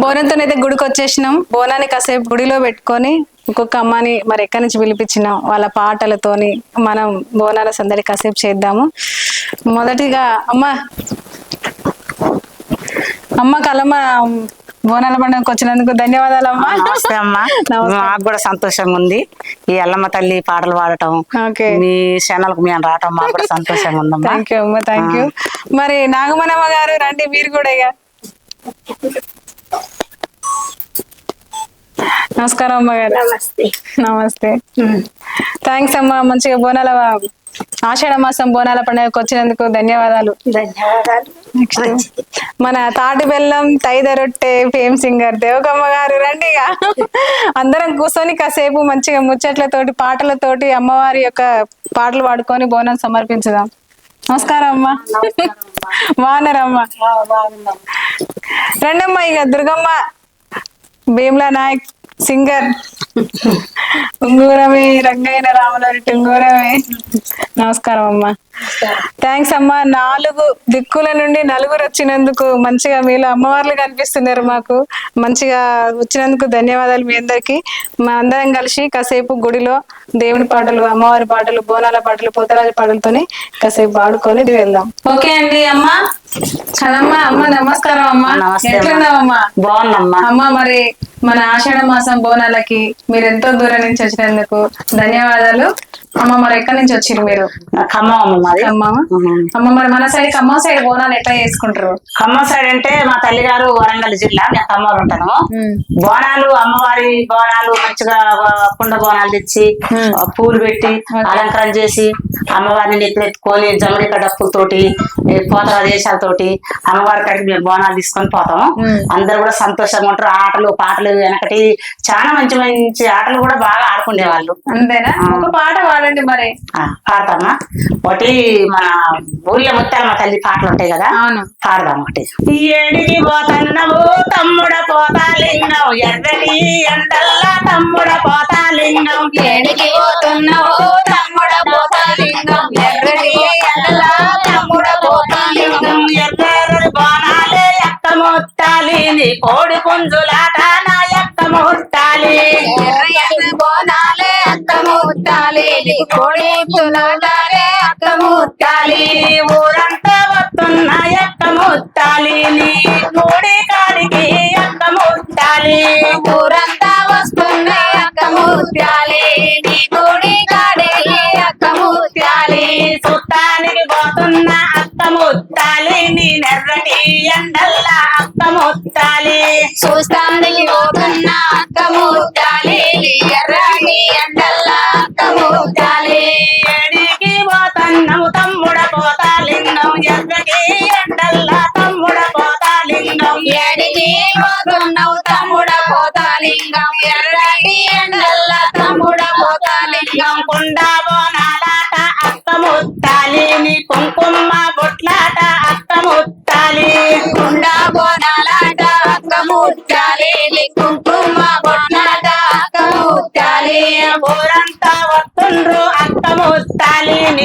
బోనంతో అయితే గుడికి వచ్చేసినాం బోనాన్ని కాసేపు గుడిలో పెట్టుకొని ఒక్కొక్క అమ్మని మరి ఎక్కడి నుంచి పిలిపించినాం వాళ్ళ పాటలతోని మనం బోనాల సందడి కాసేపు చేద్దాము. మొదటిగా అమ్మ అమ్మ కలమ్మ బోనాల పండుగకు వచ్చినందుకు ధన్యవాదాలు అమ్మ. నమస్తే. అమ్మా. మాకు కూడా సంతోషంగా ఉంది ఈ ఎల్లమ్మ తల్లి పాటలు పాడటం ఓకే. మీ ఛానల్కి మేము రావటం మాకు కూడా సంతోషంగా ఉందమ్మా థ్యాంక్ యూ అమ్మ థ్యాంక్ యూ మరి నాగమనమ్మ గారు రండి మీరు కూడా ఇక. నమస్కారం అమ్మ గారు నమస్తే. నమస్తే థ్యాంక్స్ అమ్మా మంచిగా బోనాల ఆషాఢ మాసం బోనాల పండుగకు వచ్చినందుకు ధన్యవాదాలు. మన తాటి బెల్లం తైద రొట్టె ఫేమ్ సింగర్ దేవకమ్మ గారు రండి ఇక. అందరం కూర్చొని కాసేపు మంచిగా ముచ్చట్లతోటి పాటలతోటి అమ్మవారి యొక్క పాటలు పాడుకొని బోనం సమర్పించుదాం. నమస్కారం అమ్మా. బాగున్నారమ్మా. రండమ్మా ఇక దుర్గమ్మ భీమ్లా నాయక్ సింగర్ ఉంగూరమే రంగైన రామలారి టుంగూరమే నమస్కారం అమ్మా థ్యాంక్స్ అమ్మా. నాలుగు దిక్కుల నుండి నలుగురు వచ్చినందుకు మంచిగా మీలో అమ్మవార్లు కనిపిస్తున్నారు మాకు. మంచిగా వచ్చినందుకు ధన్యవాదాలు మీ అందరికి. మా అందరం కలిసి కాసేపు గుడిలో దేవుని పాటలు అమ్మవారి పాటలు బోనాల పాటలు పోతరాజు పాటలతోని కాసేపు పాడుకొని వెళ్దాం. ఓకే అండి అమ్మా. చదమ్మా అమ్మ నమస్కారం అమ్మా. ఎట్లున్నావమ్మా? బాగుందమ్మా అమ్మ మరి మన ఆషాఢ మాసం బోనాలకి మీరు ఎంతో దూరం నుంచి వచ్చినందుకు ధన్యవాదాలు. అమ్మ మరి ఎక్కడి నుంచి వచ్చిరు మీరు? ఖమ్మం అమ్మ మాది అమ్మ అమ్మ మరి మన సైడ్ ఖమ్మం సైడ్ బోనాలు ఎట్లా చేసుకుంటారు? ఖమ్మం సైడ్ అంటే మా తల్లిగారు వరంగల్ జిల్లా నేను ఖమ్మంలో ఉంటాను. బోనాలు అమ్మవారి బోనాలు మంచిగా కుండ బోనాలు తెచ్చి పూలు పెట్టి అలంకరణ చేసి అమ్మవారిని నెత్తినెత్తుకొని జమరిక డప్పులతోటి ఈ పోతల దేశాలతోటి అమ్మవారి కాడికి మేము బోనాలు తీసుకొని పోతాము. అందరు కూడా సంతోషంగా ఉంటారు. ఆటలు పాటలు వెనకటి చాలా మంచి మంచి ఆటలు కూడా బాగా ఆడుకునే వాళ్ళు అంతేనా ఒక పాట పాడండి మరి. పాడతామా? ఒకటి మన ఊళ్ళో ముత్యాల మా తల్లి పాటలు ఉంటాయి కదా? అవును. పాడదాం ఒకటి. ఏడికి పోతన్నవు తమ్ముడ పోతాలింగం ఎర్రని ఎండల్లా తమ్ముడ పోతాలింగం ఏడికి పోతున్నావు తమ్ముడ పోతాలింగం ఎర్రటి ఎండలా తమ్ముడ పోతాలింగం ఎర్రని బాణాలే ఎక్కమొత్తాలి నీ కోడి పుంజులాట నా ఎక్కమొత్తాలి ఎర్ర ఎర్ర బోనాలే అత్తముట్టాలి ముత్తాలి కోడి తులాడాలే అక్క ముత్తాలి ఊరంతా వస్తున్న ఎక్కమొత్తాలి నీ కోడి కాడికి అక్క ముత్తాలి ఊరంతా వస్తున్నాయి అక్కముత్యాలి నీ కోడి కాడికి అక్క ముత్యాలి సుత్తానికి పోతున్న అక్క ముత్తాలి నీ నెర్రటి ఎండల్లా అక్క ముత్తాలి చూస్తానికి పోతున్న అక్క ముత్తాలి ఎర్రటి ఎండ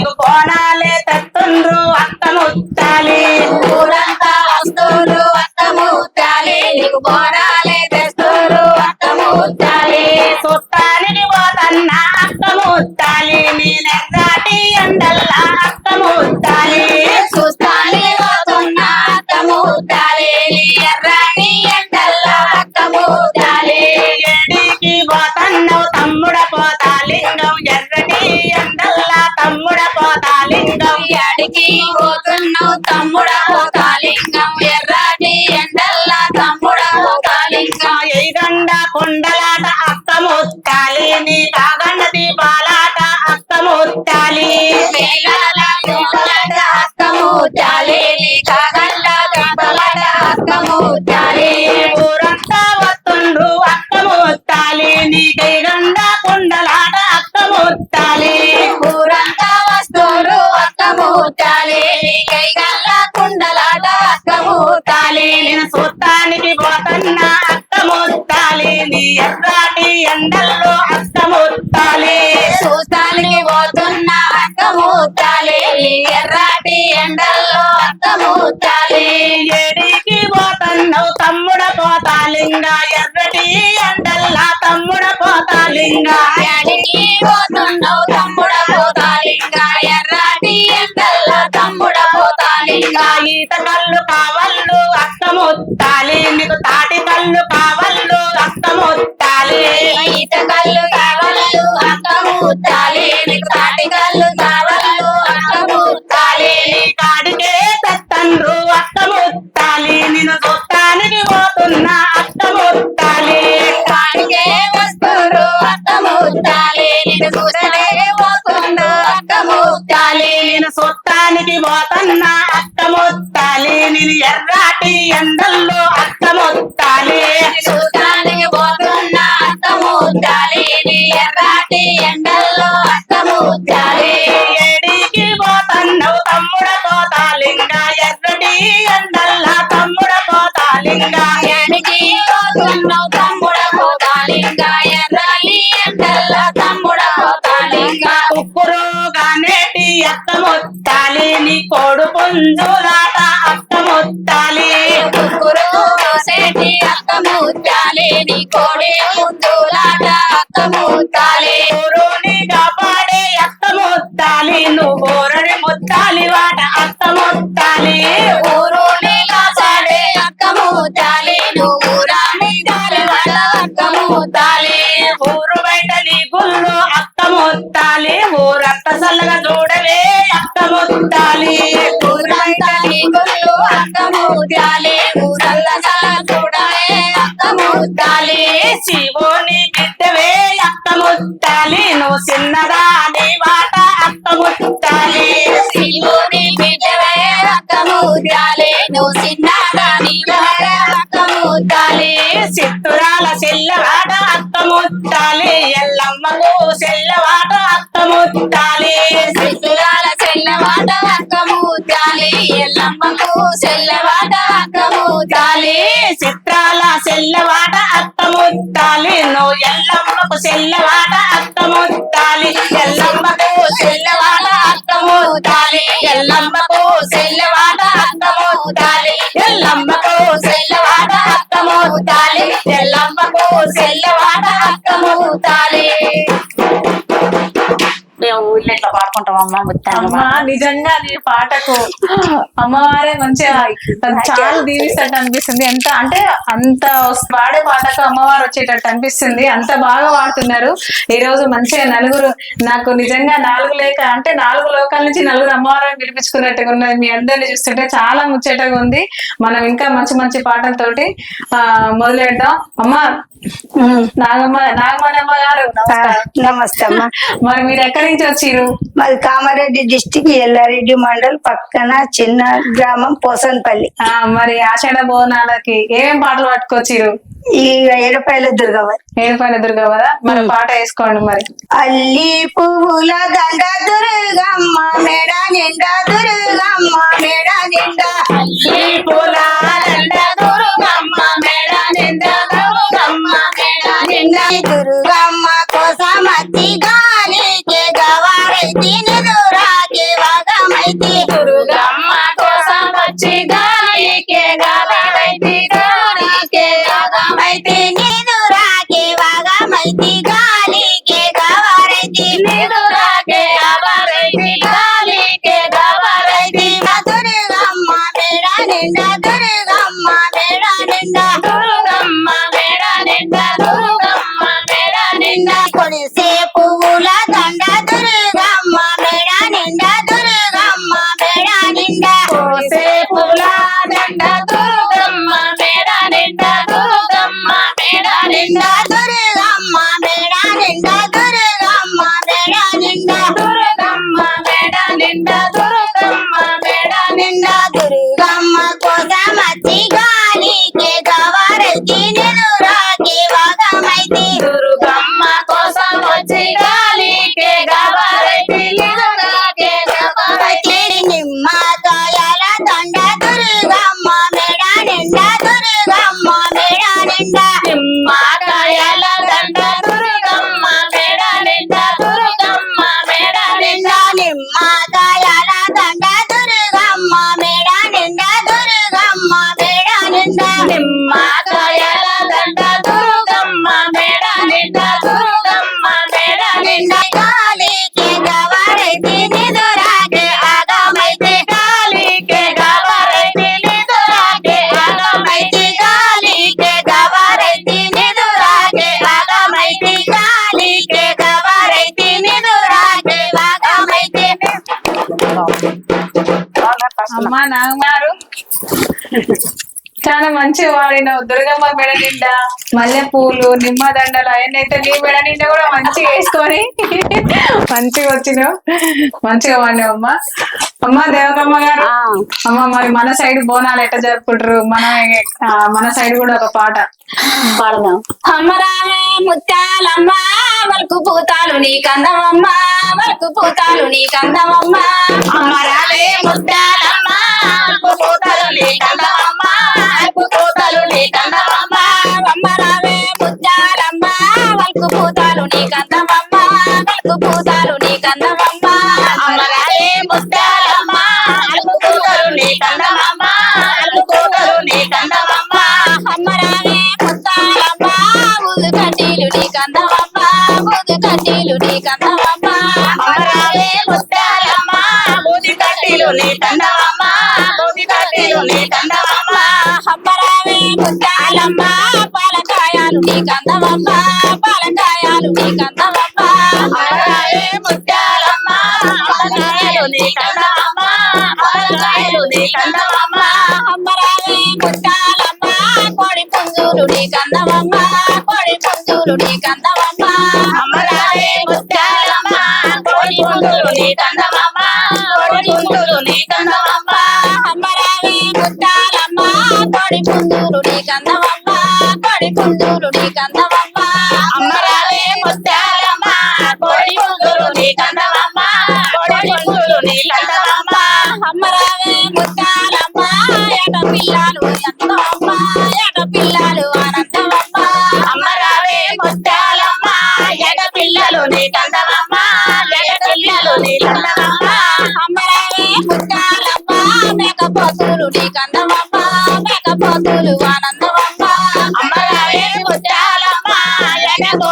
నీకు కోణాలే తత్తుండ్రు అక్క ముత్తాలి ఊరంతా వస్తువులు అక్కముట్టాలి నీకు కోణాలే తెస్తురు అక్కముట్టాలి సుత్తానికి పోతన్న అక్క ముత్తాలి నీ నెర్రాటి ఎండల్లా అక్క ముత్తాలి చూస్తాని పోతున్నా అక్కముట్టాలి నీ ఎర్రని కొండలాట అక్క ముత్తాలి నీ కాగండ దీపాలాట దొంగలాట అక్కముట్టాలి నీ కాగల్ల దొంగలాట అక్కముట్టాలి ఊరంతా వస్తుండ్రు అక్క ముత్తాలి నీ కైగండ కొండలాట అక్క ముత్తాలి ఊరంతా వస్తువులు అక్కముట్టాలి నీ కైగల్ల కుండలాట అక్కముట్టాలి నేను సుత్తానికి నీ ఎర్రాటి ఎండల్లో అక్క ముత్తాలి చూస్తానికి పోతున్నా అక్కముట్టాలి నీ ఎర్రటి ఎండల అక్కమూర్తాలే ఏడికి పోతున్నావు తమ్ముడ పోతాలింగ. ఎర్రటి ఎండల్లా తమ్ముడ పోతాలింగ. యాడికి పోతున్నావు తమ్ముడ పోతాలింగా. ఎర్రాటి ఎండల్ల తమ్ముడ పోతాలింగా ఈత కళ్ళు కావళ్ళు అక్కముత్తాలి నీకు తాటి కళ్ళు కావళ్ళు అక్కముత్తాలి ఈత కళ్ళు కావలు అక్కమూర్తాలే నీకు తాటి కళ్ళు కావలు అక్కమూర్తాలే నీ కాడికే తెత్తండ్రు అక్కముత్తాలి నిన్ను చూస్తానికి పోతున్నా అక్కముత్తాలి ముట్టాలి. నువ్వు చిన్నదా నీ వాట అక్కముత్తాలి శివుని బిడ్డవే అక్కమూర్తాలే నువ్వు చిన్నదా నీ అక్క అక్కమూర్తాలే చిత్తురాల చెల్లవాట అత్త ముట్టాలి ఎల్లమ్మకు చెల్లవాట అత్త ముట్టాలి అక్కముత్తాలి చిన్నవాట చెల్లవాట తాలి ఎల్లమ్మకు చెల్లవాట తాలి చిత్రాల చెల్లవాట తాలి నువ్వు ఎల్లమ్మకు చెల్లవాట తాలి ఎల్లమ్మకు చెల్లవాట తాలి ఎల్లమ్మకు చెల్లవాట తాలి ఎల్లమ్మకు చెల్లవాట తాలి ఎల్లమ్మకు చెల్లవాట తాలి మేము ఊళ్ళో ఇట్లా పాడుకుంటాం అమ్మ ముత్తాను అమ్మా? నిజంగా నీ పాటకు అమ్మవారే మంచిగా చాలా దీవిస్తట్టు అనిపిస్తుంది. ఎంత అంటే అంత పాడే పాటకు అమ్మవారు వచ్చేటట్టు అనిపిస్తుంది. అంత బాగా పాడుతున్నారు. ఈ రోజు మంచిగా నలుగురు నాకు నిజంగా నాలుగు లేక అంటే నాలుగు లోకాల నుంచి నలుగురు అమ్మవారిని పిలిపించుకున్నట్టుగా ఉన్నది. మీ అందరిని చూస్తుంటే చాలా ముచ్చటగా ఉంది. మనం ఇంకా మంచి మంచి పాటలతోటి ఆ మొదలెడదాం. అమ్మా నాగమ్మ నాగమణమ్మ గారు. నమస్తే అమ్మ. మరి మీరు ఎక్కడి నుంచి వచ్చిరు మాది కామారెడ్డి డిస్టిక్ ఎల్లారెడ్డి మండల్ పక్కన చిన్న గ్రామం పోసన్పల్లి. మరి ఆషాఢ బోనాలకి ఏమేం పాటలు పట్టుకొచ్చిరు? ఈ ఎడపైల దుర్గవరి. ఏడుపల్లి దుర్గ కదా మరి పాట వేసుకోండి మరి. అల్లి పువ్వుల దండ దుర్గమ్మ మెడ నిండా దుర్గమ్మ మెడ నిండా. ఈ పూల దండ దుర్గమ్మ మేడ నింద దుర్గమ్మ మేడ నింద దుర్గమ్మ కోసమతి గాలికి గవారైతి నిదురాకి వగమైతి. దుర్గమ్మ కోసం వచ్చి గాలికే గాలమైతి వాడినావు దుర్గమ్మ మెడ నిండా మల్లె పూలు నిమ్మ దండలు అవన్నీ అయితే నీ మెడ నిండా కూడా మంచిగా వేసుకొని మంచిగా వచ్చినావు. మంచిగా వాడినావు అమ్మ. అమ్మ దేవకమ్మ గారు అమ్మ మరి మన సైడ్ బోనాలు ఎట్లా జరుపుకుంటారు? మన మన సైడ్ కూడా ఒక పాట. పాడదాం. అమ్మరామే ముత్యాలమ్మ వలకు పూతాలు నీ కందమమ్మ పూతాలు నీ కందమమ్మ. అమ్మరామే ముత్యాలమ్మ వలకు పూతాలు నీ కందమమ్మ వలకు పూతాలు నీ కందమమ్మ ముత్యాలమ్మ పూతాలు పూతాలు ముత్యాలమ్మ ముత్తాలమ్మ ముదు కడ్డీలు ముదు కడ్డీలు ముది కడ్డీలు పాలకాయాలు నీ కందమమ్మ పాలకాయాలు నీ కందమమ్మ అమ్మరామే ముత్తాలమ్మ పాలకాయాలు నీ కందమమ్మ పాలకాయాలు నీ కందమమ్మ అమ్మరామే ముత్తాలమ్మ కోడి పుంజులు నీ కందమమ్మ కోడి పుంజులు నీ కందమమ్మ అమ్మరామే ముత్యాలమ్మ కోడి పుంజులు నీ కందమమ్మ కోడి పుంజులు నీ కందమమ్మ అమ్మరామే ముత్యాలమ్మ కోడి పుంజులు నీ కందమమ్మ కోడి కుందూరు నీ కందమమ్మ అమ్మరాలే ముత్తాలమ్మ కోడి కుందూరు నీ కందమమ్మ కోడి కుందూరు నీ కందమమ్మ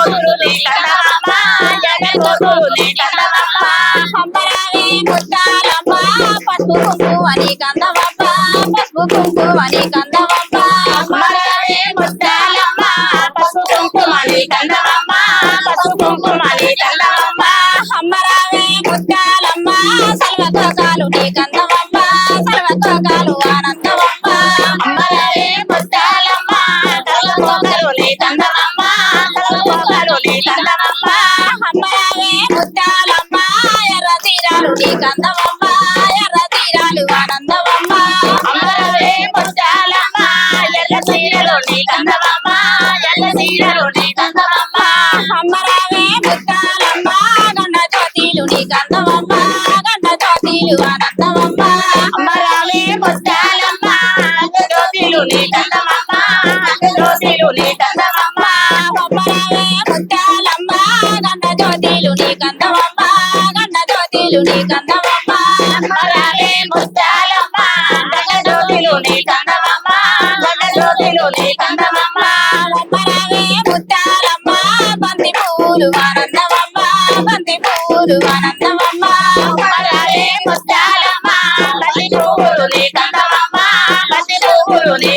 ఎట కోతులు నీ కందమమ్మ ఎట కోతులు నీ పసుపు కుంకుమ అని కందవమ్మ పసుపు కుంకుమ అని కంద ఎల్ల తీరలు నీ కందమమ్మ ఎర్ర తీరలు నీ కందమమ్మ అమ్మరావే ముత్యాలమ్మ గండ జ్యోతిలు నీ కందవమ్మ గండ జ్యోతిలు ఆనందమమ్మ బంతి పువ్వులు ఆనందమమ్మ ముత్యాలమ్మ. బంతి నీ కందమమ్మ బంతి నీ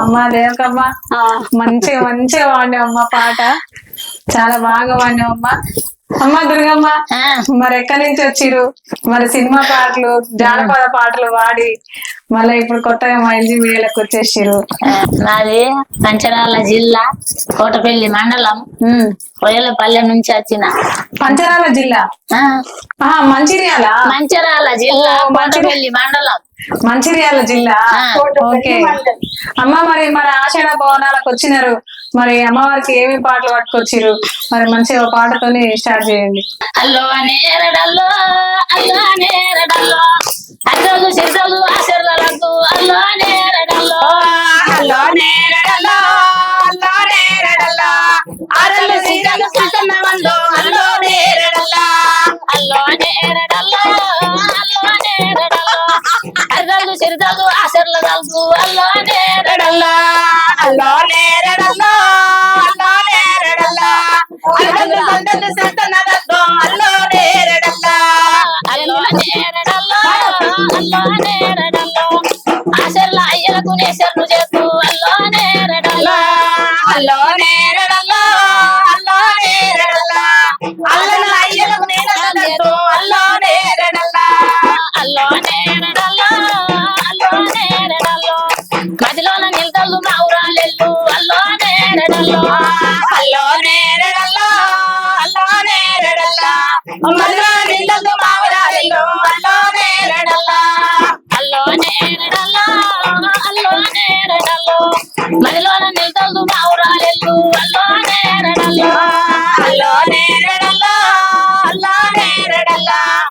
అమ్మ దేవకమ్మ మంచిగా మంచిగా వాడినావు అమ్మ పాట. చాలా బాగా వాడినావు అమ్మ. అమ్మ దుర్గమ్మ మరి ఎక్కడి నుంచి వచ్చిరు మరి సినిమా పాటలు జానపద పాటలు వాడి మళ్ళీ ఇప్పుడు కొత్తగా మా ఎల్జీ మీడియాలకు వచ్చేసిరు నాది పంచరాల జిల్లా కోటపల్లి మండలం. రొయ్యలపల్లె నుంచి వచ్చిన. పంచరాల జిల్లా? మంచిర్యాల? మంచిర్యాల జిల్లా. కోటపల్లి మండలం. మంచిర్యాల జిల్లా. ఓకే. అమ్మ మరి మరి ఆషాఢ భవనాలకు వచ్చినారు. మరి అమ్మవారికి ఏమి పాటలు పట్టుకొచ్చిరు మరి మంచిగా ఒక పాటతోని స్టార్ట్ చేయండి. అల్లో నేరడల్లో అల్లో నేరడల్లో సిద్ధలు ఆశర్లకు తగు ఆశర్ల తగు అల్లోనే రడల్లా అయ్యలకు నేసర్లు చేస్తూ అల్లోనే రడల్లా అల్లోనే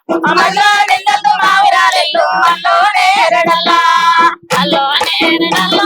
అల్లలోనే అల్లలోనే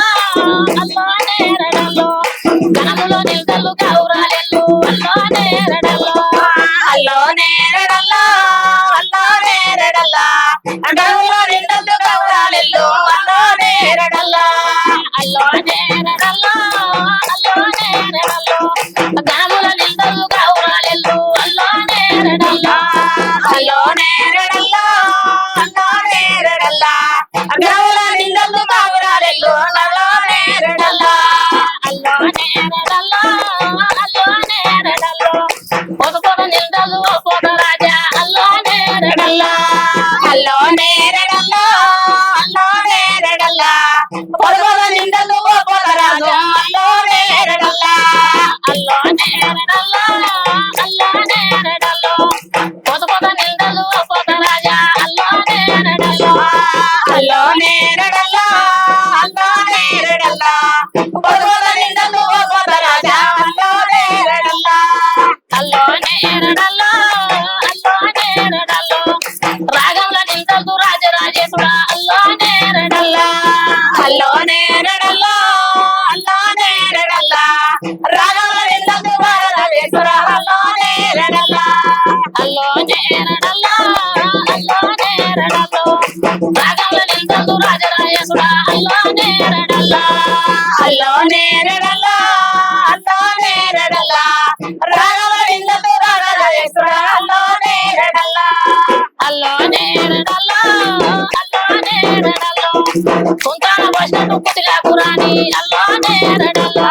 కుంకాన పోసినట్టు పుట్టిలా కురాని అల్లో నేరడల్లా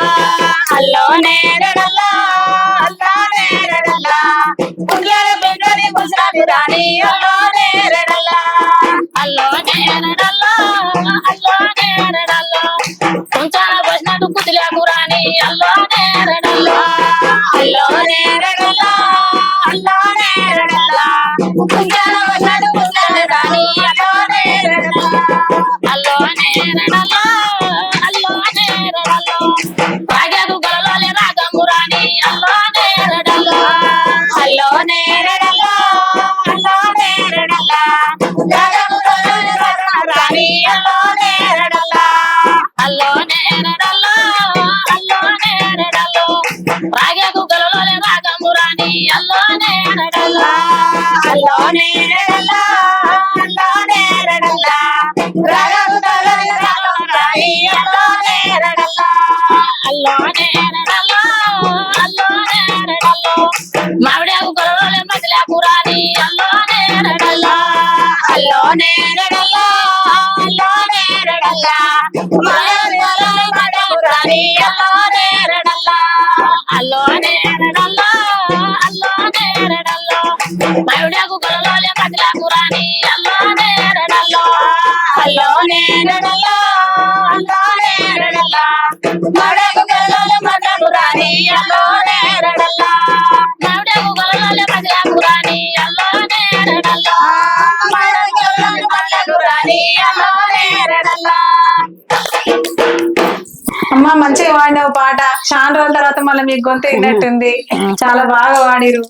అల్లో నేరడల్లా అల్లా నేరడల్లా గుండ్లాల బిడ్డని గుజరాని రాణి అల్లో నేరడల్లా అల్లో నేరడల్లా అల్లో ముక్కుతిలాగురాని అల్లో నేరడల్లా అల్లో నేరడల్లా అల్లో నేరడల్లా కుంజాల వన్నాడు కుంజాల మళ్ళీ మీకు గొంతు విన్నట్టుంది చాలా బాగా వాడిరు.